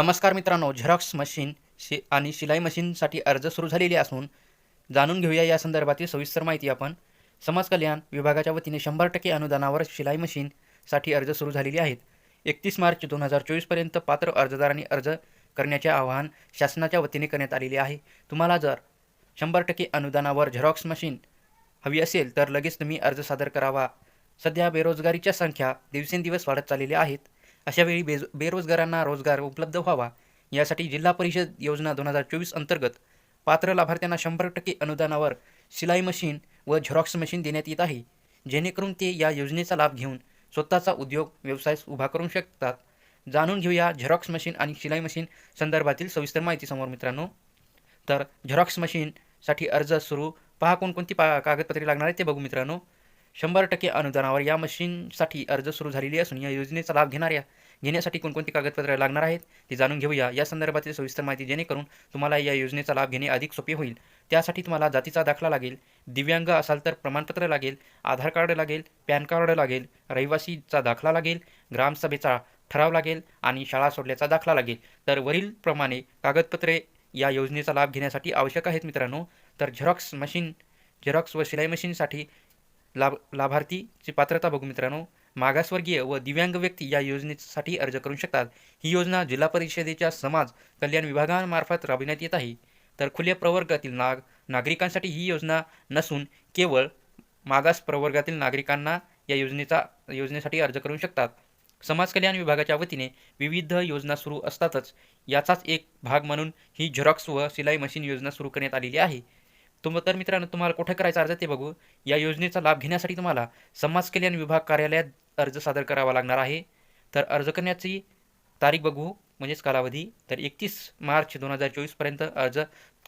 नमस्कार मित्रांनो Xerox machine शि आणि शिलाई मशीनसाठी अर्ज सुरू झालेले असून जाणून घेऊया या संदर्भातील सविस्तर माहिती आपण. समाज कल्याण विभागाच्या वतीने शंभर टक्के अनुदानावर शिलाई मशीनसाठी अर्ज सुरू झालेले आहेत. एकतीस मार्च दोन हजार चोवीसपर्यंत पात्र अर्जदारांनी अर्ज करण्याचे आवाहन शासनाच्या वतीने करण्यात आलेले आहे. तुम्हाला जर शंभर टक्के अनुदानावर झेरॉक्स मशीन हवी असेल तर लगेच तुम्ही अर्ज सादर करावा. सध्या बेरोजगारीच्या संख्या दिवसेंदिवस वाढत चाललेल्या आहेत. अशावेळी बेज बेरोजगारांना रोजगार उपलब्ध व्हावा. यासाठी जिल्हा परिषद योजना दोन हजार चोवीस अंतर्गत पात्र लाभार्थ्यांना शंभर टक्के अनुदानावर शिलाई मशीन व झेरॉक्स मशीन देण्यात येत आहे. जेणेकरून ते या योजनेचा लाभ घेऊन स्वतःचा उद्योग व्यवसाय उभा करू शकतात. जाणून घेऊया झेरॉक्स मशीन आणि शिलाई मशीन संदर्भातील सविस्तर माहिती समोर मित्रांनो. तर झेरॉक्स मशीनसाठी अर्ज सुरू. पहा कोणकोणती पा कागदपत्रे लागणार आहेत ते बघू मित्रांनो. शंभर टक्के अनुदानावर या मशीनसाठी अर्ज सुरू झालेली असून या योजनेचा लाभ घेणाऱ्या घेण्यासाठी कोणकोणती कागदपत्रे लागणार आहेत ते जाणून घेऊया. या संदर्भातील सविस्तर माहिती जेणेकरून तुम्हाला या योजनेचा लाभ घेणे अधिक सोपे होईल. त्यासाठी तुम्हाला जातीचा दाखला लागेल दिव्यांग असाल तर प्रमाणपत्र लागेल आधार कार्ड लागेल पॅन कार्ड लागेल रहिवासीचा दाखला लागेल ग्रामसभेचा ठराव लागेल आणि शाळा सोडल्याचा दाखला लागेल. तर वरीलप्रमाणे कागदपत्रे या योजनेचा लाभ घेण्यासाठी आवश्यक आहेत मित्रांनो. तर झेरॉक्स मशीन झेरॉक्स व शिलाई मशीनसाठी लाभ लाभार्थीची पात्रता बघू मित्रांनो. मागासवर्गीय व दिव्यांग व्यक्ती या योजनेसाठी अर्ज करू शकतात. ही योजना जिल्हा परिषदेच्या समाज कल्याण विभागामार्फत राबविण्यात येत आहे. तर खुल्या प्रवर्गातील नाग नागरिकांसाठी ही योजना नसून केवळ मागास प्रवर्गातील नागरिकांना या योजनेचा योजनेसाठी अर्ज करू शकतात. समाज कल्याण विभागाच्या वतीने विविध योजना सुरू असतातच. याचाच एक भाग म्हणून ही झेरॉक्स व सिलाई मशीन योजना सुरू करण्यात आलेली आहे. तुम तर मित्रांनो तुम्हाला कुठे करायचा अर्ज ते बघू. या योजनेचा लाभ घेण्यासाठी तुम्हाला समाज कल्याण विभाग कार्यालयात अर्ज सादर करावा लागणार आहे. तर अर्ज करण्याची तारीख बघू म्हणजेच कालावधी. तर एकतीस मार्च दोन हजार चोवीसपर्यंत अर्ज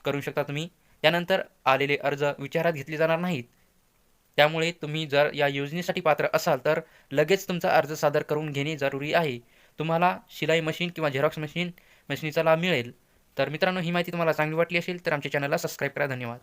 करू शकता तुम्ही. त्यानंतर आलेले अर्ज विचारात घेतले जाणार नाहीत. त्यामुळे तुम्ही जर या योजनेसाठी पात्र असाल तर लगेच तुमचा अर्ज सादर करून घेणे जरुरी आहे. तुम्हाला शिलाई मशीन किंवा झेरॉक्स मशीन मशीनीचा लाभ मिळेल. तर मित्रांनो ही माहिती तुम्हाला चांगली वाटली असेल तर आमच्या चॅनलला सबस्क्राईब करा. धन्यवाद.